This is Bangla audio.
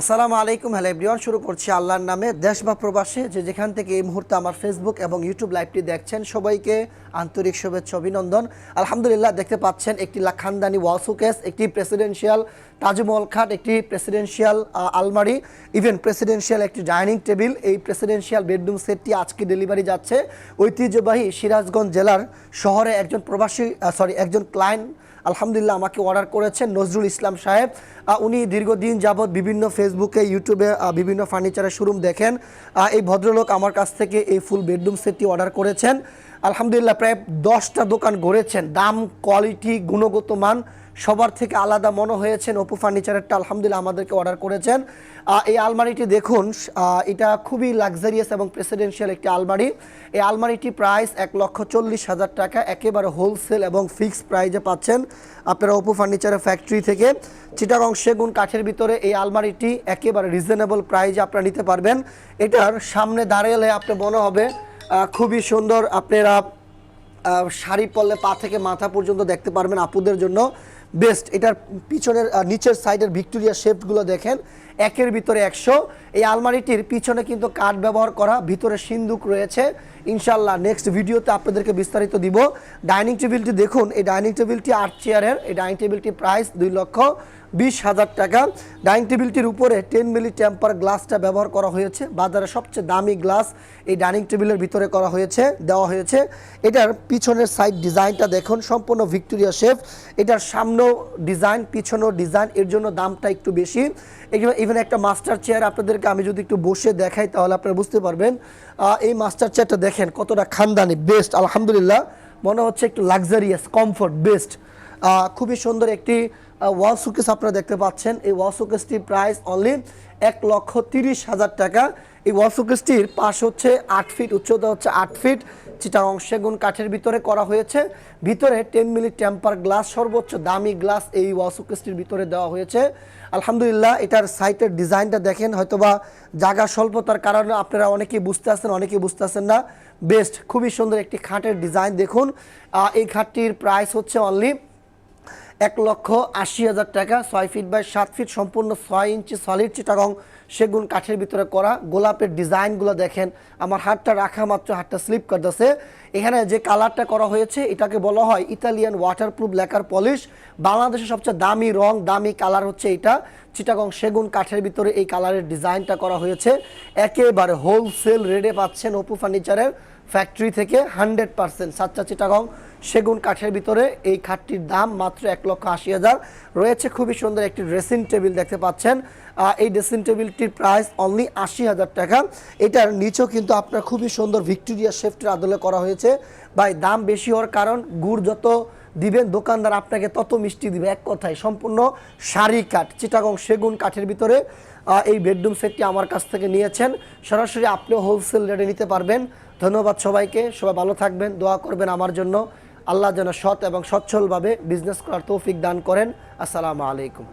আসসালামু আলাইকুম, হ্যালো এভরিওয়ান। শুরু করছি আল্লাহর নামে। দেশ বা প্রবাসে যে যেখান থেকে এই মুহূর্তে আমার ফেসবুক এবং ইউটিউব লাইভটি দেখছেন, সবাইকে আন্তরিক শুভেচ্ছা, অভিনন্দন। আলহামদুলিল্লাহ, দেখতে পাচ্ছেন একটি লা- খানদানি ওয়াল একটি প্রেসিডেন্সিয়াল তাজমহল খাট, একটি প্রেসিডেন্সিয়াল আলমারি ইভেন প্রেসিডেন্সিয়াল একটি ডাইনিং টেবিল এই প্রেসিডেন্সিয়াল বেডরুম সেটটি আজকে ডেলিভারি যাচ্ছে। ঐতিহ্যবাহী সিরাজগঞ্জ জেলার শহরে একজন প্রবাসী সরি একজন ক্লায়েন্ট আলহামদুলিল্লাহ আমাকে অর্ডার করেছেন নজরুল ইসলাম সাহেব। উনি দীর্ঘদিন যাবৎ বিভিন্ন ফেসবুকে ইউটিউবে বিভিন্ন ফার্নিচারের শোরুম দেখেন। এই ভদ্রলোক আমার কাছ থেকে এই ফুল বেডরুম সেটটি অর্ডার করেছেন। আলহামদুলিল্লাহ প্রায় দশটা দোকান গড়েছেন। দাম কোয়ালিটি গুণগত মান সবার থেকে আলাদা মনে হয়েছেন। অপু ফার্নিচারেরটা আলহামদুলিল্লাহ আমাদেরকে অর্ডার করেছেন। এই আলমারিটি দেখুন এটা খুবই লাক্সারিয়াস এবং প্রেসিডেন্সিয়াল একটি আলমারি। এই আলমারিটি প্রাইস এক লক্ষ চল্লিশ হাজার টাকা, একেবারে হোলসেল এবং ফিক্সড প্রাইজে পাচ্ছেন আপনারা অপু ফার্নিচারের ফ্যাক্টরি থেকে। চিটাগং সেগুন কাঠের ভিতরে এই আলমারিটি একেবারে রিজনেবল প্রাইজে আপনারা নিতে পারবেন। এটার সামনে দাঁড়ালে আপনি মনে হবে খুবই সুন্দর আপনারা শাড়ি পরলে পা থেকে মাথা পর্যন্ত দেখতে পারবেন আপুদের জন্য। বেস্ট এটার পিছনের নিচের সাইডের ভিক্টোরিয়া শেপগুলো দেখেন। একের ভিতরে একশো। এই আলমারিটির পিছনে কিন্তু কাঠ ব্যবহার করা, ভিতরে সিন্দুক রয়েছে। ইনশাল্লাহ নেক্সট ভিডিওতে আপনাদেরকে বিস্তারিত দিব। ডাইনিং টেবিলটি দেখুন, এই ডাইনিং টেবিলটি আট চেয়ারের, এই ডাইনিং টেবিলটি প্রাইস দুই লক্ষ বিশ হাজার টাকা। ডাইনিং টেবিলটির উপরে টেন মিলি টেম্পার গ্লাসটা ব্যবহার করা হয়েছে। বাজারে সবচেয়ে দামি গ্লাস এই ডাইনিং টেবিলের ভিতরে করা হয়েছে, দেওয়া হয়েছে। এটার পিছনের সাইড ডিজাইনটা দেখুন, সম্পূর্ণ ভিক্টোরিয়া শেফ। এটার সামনেও ডিজাইন পিছনেও ডিজাইন এর জন্য দামটা একটু বেশি। ইভেন একটা মাস্টার চেয়ার আপনাদেরকে আমি যদি একটু বসে দেখাই, তাহলে আপনারা বুঝতে পারবেন। এই মাস্টার চেয়ারটা দেখেন কতটা খানদানি বেস্ট আলহামদুলিল্লাহ। মনে হচ্ছে একটু লাক্সারিয়াস কমফোর্ট বেস্ট খুবই সুন্দর একটি ওয়াল সুকেস আপনারা দেখতে পাচ্ছেন। এই ওয়াল সুকেসটির প্রাইস অনলি এক লক্ষ তিরিশ হাজার টাকা। এই ওয়াল সুকেসটির পাশ হচ্ছে আট ফিট, উচ্চতা হচ্ছে আট ফিট। চিটাগং সেগুন কাঠের ভিতরে করা হয়েছে। ভিতরে টেন মিলি টেম্পার গ্লাস সর্বোচ্চ দামি গ্লাস এই ওয়াল সুকেসটির ভিতরে দেওয়া হয়েছে। আলহামদুলিল্লাহ, এটার সাইটের ডিজাইনটা দেখেন, হয়তোবা জায়গা স্বল্পতার কারণে আপনারা অনেকেই বুঝতে আসছেন, অনেকেই বুঝতে আসছেন না। বেস্ট, খুবই সুন্দর একটি খাটের ডিজাইন দেখুন। এই খাটটির প্রাইস হচ্ছে অনলি এক লক্ষ আশি হাজার টাকা, ছয় ফিট বাই সাত ফিট, সম্পূর্ণ ছয় ইঞ্চি সলিড চিটাগং সেগুন কাঠের ভিতরে করা। গোলাপের ডিজাইনগুলো দেখেন, আমার হাতটা রাখা মাত্র, হাতটা স্লিপ করতেছে এখানে যে কালারটা করা হয়েছে, এটাকে বলা হয় ইতালিয়ান ওয়াটারপ্রুফ লেকার পলিশ বাংলাদেশের সবচেয়ে দামি রং, দামি কালার হচ্ছে এটা। চিটাগং সেগুন কাঠের ভিতরে এই কালারের ডিজাইনটা করা হয়েছে। একেবারে হোলসেল রেটে পাচ্ছেন অপু ফার্নিচারের ফ্যাক্টরি থেকে হান্ড্রেড পার্সেন্ট সাতটা চিটাগং সেগুন কাঠের ভিতরে এই খাটটির দাম মাত্র এক লক্ষ আশি হাজার। রয়েছে খুবই সুন্দর একটি ড্রেসিং টেবিল দেখতে পাচ্ছেন। এই ড্রেসিং টেবিলটির প্রাইস অনলি আশি হাজার টাকা। এটার নিচেও কিন্তু আপনার খুবই সুন্দর ভিক্টোরিয়া শেফটের আদলে করা হয়েছে। ভাই, দাম বেশি হওয়ার কারণ গুড় যত দিবেন, দোকানদার আপনাকে তত মিষ্টি দিবে। এক কথায়, সম্পূর্ণ শাড়ি কাঠ, চিটাগং সেগুন কাঠের ভিতরে। এই বেডরুম সেটটি আমার কাছ থেকে নিয়েছেন। সরাসরি আপনিও হোলসেল রেটে নিতে পারবেন। ধন্যবাদ সবাইকে। সবাই ভালো থাকবেন, দোয়া করবেন আমার জন্য। আল্লাহ যেন সৎ এবং সচ্ছলভাবে বিজনেস করার তৌফিক দান করেন। আসসালামু আলাইকুম।